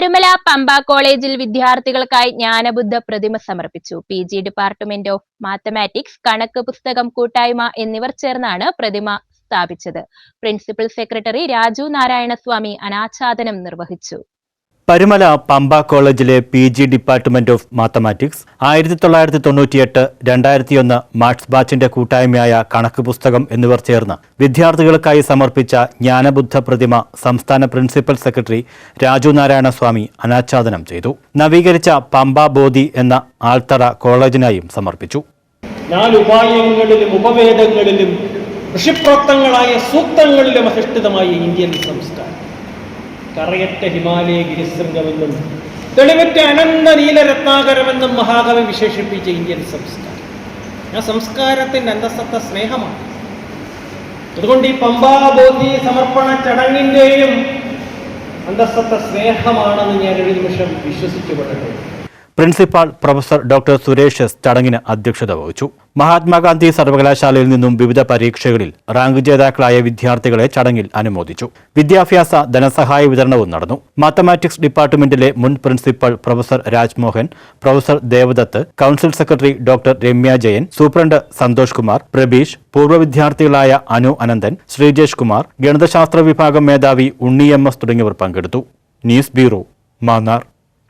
പരുമല പമ്പ കോളേജിൽ വിദ്യാർത്ഥികൾക്കായി ജ്ഞാനബുദ്ധ പ്രതിമ സമർപ്പിച്ചു. P G department of mathematics കണക്ക് പുസ്തകം കൂട്ടായ്മ എന്നിവർ ചേർന്നാണ് പ്രതിമ സ്ഥാപിച്ചത്. പ്രിൻസിപ്പൽ സെക്രട്ടറി രാജു നാരായണസ്വാമി അനാച്ഛാദനം നിർവഹിച്ചു. പരുമല പമ്പ കോളേജിലെ P G department of mathematics ആയിരത്തി തൊള്ളായിരത്തി തൊണ്ണൂറ്റിയെട്ട് രണ്ടായിരത്തിയൊന്ന് മാർക്സ് ബാച്ചിന്റെ കൂട്ടായ്മയായ കണക്ക് പുസ്തകം എന്നിവർ ചേർന്ന് വിദ്യാർത്ഥികൾക്കായി സമർപ്പിച്ച ജ്ഞാനബുദ്ധ പ്രതിമ സംസ്ഥാന പ്രിൻസിപ്പൽ സെക്രട്ടറി രാജു നാരായണ സ്വാമി അനാച്ഛാദനം ചെയ്തു. നവീകരിച്ച പമ്പ ബോധി എന്ന ആൾത്തറ കോളേജിനായും സമർപ്പിച്ചു. ഉപവേദങ്ങളിലും ഋഷിപ്രോക്തങ്ങളായ സൂക്തങ്ങളിലും ഇന്ത്യൻ സംസ്കാരം. കറയറ്റ ഹിമാലയ ഗിരിശൃംഗമെന്നും തെളിവറ്റ അനന്ത നീലരത്നാകരമെന്നും മഹാകവി വിശേഷിപ്പിച്ച ഇന്ത്യൻ സംസ്കാരം. ആ സംസ്കാരത്തിന്റെ അന്തസ്സത്ത സ്നേഹമാണ്. അതുകൊണ്ട് ഈ പമ്പാബോധി സമർപ്പണ ചടങ്ങിന്റെയും അന്തസ്സത്ത സ്നേഹമാണെന്ന് ഞാൻ ഒരു നിമിഷം വിശ്വസിച്ചു കൊള്ളട്ടെ. Principal professor doctor Suresh S ചടങ്ങിന് അധ്യക്ഷത വഹിച്ചു. മഹാത്മാഗാന്ധി സർവകലാശാലയിൽ നിന്നും വിവിധ പരീക്ഷകളിൽ റാങ്ക് ജേതാക്കളായ വിദ്യാർത്ഥികളെ ചടങ്ങിൽ അനുമോദിച്ചു. വിദ്യാഭ്യാസ ധനസഹായ വിതരണവും നടന്നു. മാത്തമാറ്റിക്സ് ഡിപ്പാർട്ട്മെന്റിലെ മുൻ principal professor Rajmohan professor Devadath council secretary doctor Ramya Jayan superintendent Santhosh Kumar Prabeesh പൂർവ വിദ്യാർത്ഥികളായ അനു അനന്തൻ ശ്രീജേഷ് കുമാർ ഗണിതശാസ്ത്ര വിഭാഗം മേധാവി ഉണ്ണി എം എസ് തുടങ്ങിയവർ പങ്കെടുത്തു. News bureau Mannar.